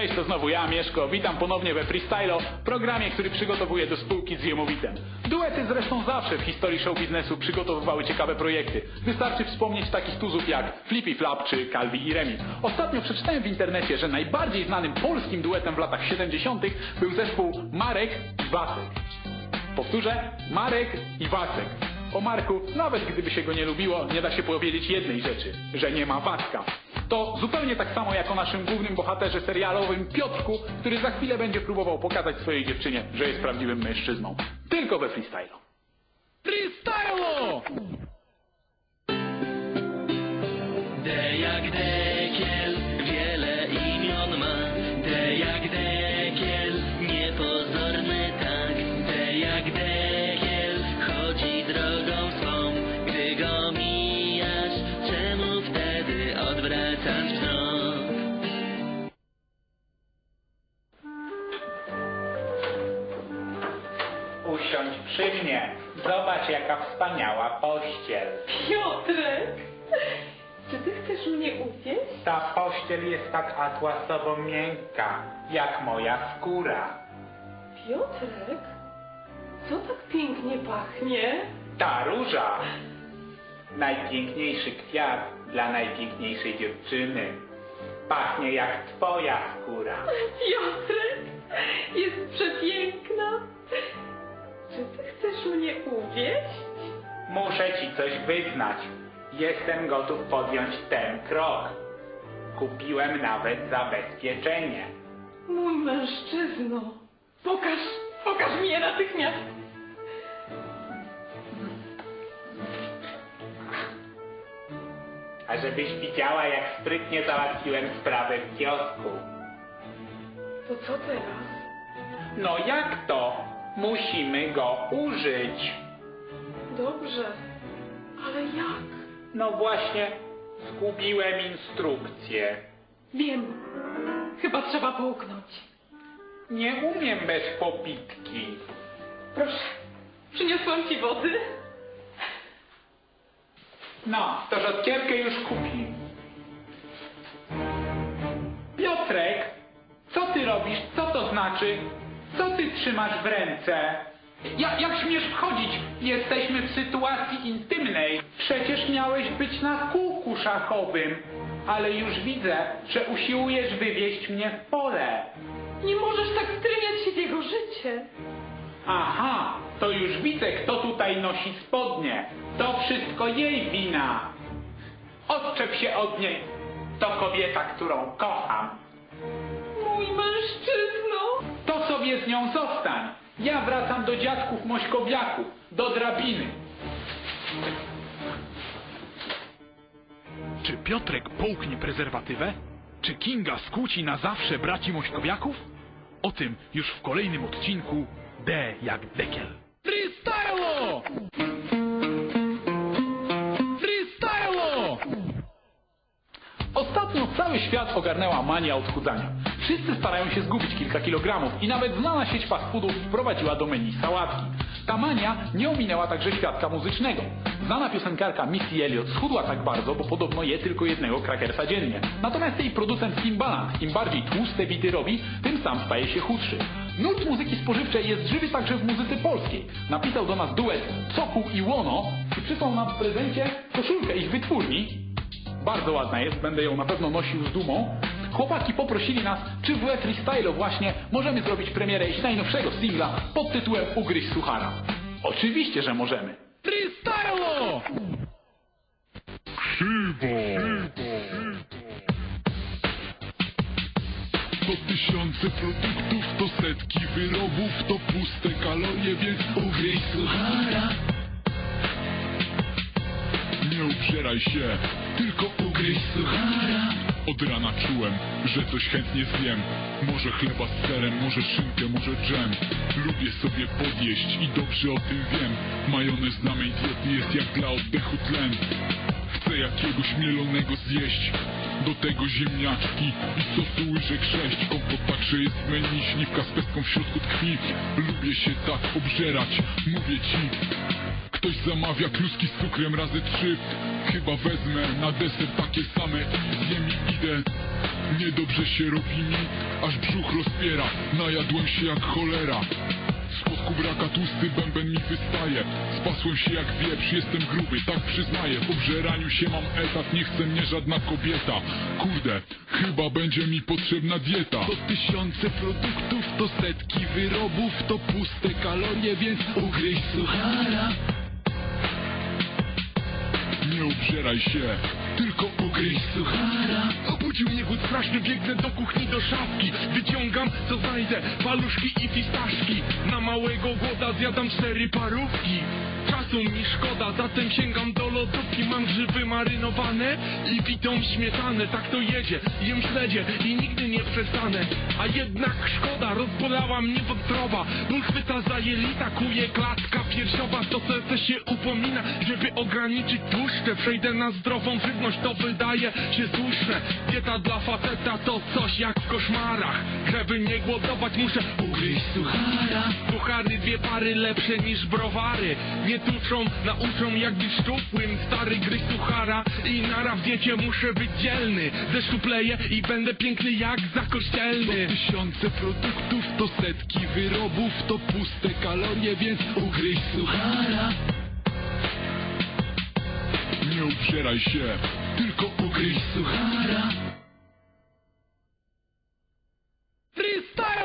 Cześć, to znowu ja, Mieszko. Witam ponownie we Freestylo, programie, który przygotowuje do spółki z Jemowitem. Duety zresztą zawsze w historii show biznesu przygotowywały ciekawe projekty. Wystarczy wspomnieć takich tuzów jak Flippy Flap czy Calvi i Remi. Ostatnio przeczytałem w internecie, że najbardziej znanym polskim duetem w latach 70. był zespół Marek i Wacek. Powtórzę, Marek i Wacek. O Marku, nawet gdyby się go nie lubiło, nie da się powiedzieć jednej rzeczy, że nie ma Wacka. To zupełnie tak samo jak o naszym głównym bohaterze serialowym Piotrku, który za chwilę będzie próbował pokazać swojej dziewczynie, że jest prawdziwym mężczyzną. Tylko we freestylu. Freestylo! D jak dekiel, Jaka wspaniała pościel. Piotrek! Czy ty chcesz mnie uwieść? Ta pościel jest tak atłasowo miękka, jak moja skóra. Piotrek? Co tak pięknie pachnie? Ta róża. Najpiękniejszy kwiat dla najpiękniejszej dziewczyny. Pachnie jak twoja skóra. Piotrek! Jest przepiękna! Muszę ci coś wyznać. Jestem gotów podjąć ten krok. Kupiłem nawet zabezpieczenie. Mój mężczyzno! Pokaż, pokaż mnie natychmiast! A żebyś widziała, jak sprytnie załatwiłem sprawę w kiosku. To co teraz? No jak to? Musimy go użyć. Dobrze, ale jak? No właśnie, zgubiłem instrukcję. Wiem. Chyba trzeba połknąć. Nie umiem bez popitki. Proszę, przyniosłam ci wody. No, to rzodkiewkę już kupi. Piotrek, co ty robisz? Co to znaczy? Co ty trzymasz w ręce? Ja, jak śmiesz wchodzić? Jesteśmy w sytuacji intymnej. Przecież miałeś być na kółku szachowym. Ale już widzę, że usiłujesz wywieźć mnie w pole. Nie możesz tak wtryniać się w jego życie. Aha, to już widzę, kto tutaj nosi spodnie. To wszystko jej wina. Odczep się od niej. To kobieta, którą kocham. Mój mężczyzno! To sobie z nią zostań. Ja wracam do dziadków Mośkowiaków, do drabiny. Czy Piotrek połknie prezerwatywę? Czy Kinga skłóci na zawsze braci Mośkowiaków? O tym już w kolejnym odcinku D jak Dekiel. Freestylo! Freestylo! Ostatnio cały świat ogarnęła mania odchudzania. Wszyscy starają się zgubić kilka kilogramów i nawet znana sieć fast foodów wprowadziła do menu sałatki. Ta mania nie ominęła także świadka muzycznego. Znana piosenkarka Missy Elliott schudła tak bardzo, bo podobno je tylko jednego krakersa dziennie. Natomiast jej producent Timbaland, im bardziej tłuste bity robi, tym sam staje się chudszy. Nurt muzyki spożywczej jest żywy także w muzyce polskiej. Napisał do nas duet Cokół i Łono i przysłał nam w prezencie koszulkę ich wytwórni, bardzo ładna jest, będę ją na pewno nosił z dumą. Chłopaki poprosili nas, czy w We Freestyle właśnie możemy zrobić premierę ich najnowszego singla pod tytułem Ugryź Suchara. Oczywiście, że możemy. Freestylo! To tysiące produktów, to setki wyrobów, to puste kalorie, więc ugryź suchara. Nie ubrzeraj się, tylko ugryź suchara. Od rana czułem, że coś chętnie zjem. Może chleba z serem, może szynkę, może dżem. Lubię sobie podjeść i dobrze o tym wiem. Majonez dla mej diety jest jak dla oddechu tlen. Chcę jakiegoś mielonego zjeść Do tego ziemniaczki i sosu łyżek sześć. Kompot także jest menu, śliwka z pestką w środku tkwi. Lubię się tak obżerać, mówię ci. Ktoś zamawia kluski z cukrem razy trzy. Chyba wezmę na deser takie same. Zjem i idę. Niedobrze się robi mi, aż brzuch rozpiera. Najadłem się jak cholera Z braka tłusty bęben mi wystaje. Spasłem się jak wieprz, jestem gruby, tak przyznaję. W obżeraniu się mam etat, nie chce mnie żadna kobieta. Kurde, chyba będzie mi potrzebna dieta. To tysiące produktów, to setki wyrobów To puste kalorie, więc ugryź suchara. Nie obżeraj się, tylko ugryź suchara Straszny, biegnę do kuchni do szafki. Wyciągam co znajdę, paluszki i fistaszki. Na małego głoda zjadam cztery parówki. Czasu mi szkoda, zatem sięgam do lodówki. Mam grzyby marynowane i bitą śmietanę Tak to jedzie, jem śledzie i nigdy nie przestanę. A jednak szkoda, rozbolała mnie wątroba. Ból chwyta za jelita, kuje klatka piersiowa. To serce się upomina, ograniczyć tłuszcze. Przejdę na zdrową żywność, to wydaje się słuszne. Dieta dla faceta to coś jak w koszmarach. Żeby nie głodować muszę ugryźć suchara. Suchary dwie pary lepsze niż browary. Nie tuczą, nauczą jak być szczupłym. Stary gryź suchara i nara w muszę być dzielny. Zeszczupleję i będę piękny jak zakościelny To tysiące produktów, to setki wyrobów To puste kalorie, więc ugryź suchara nie obżeraj się, tylko ugryź suchara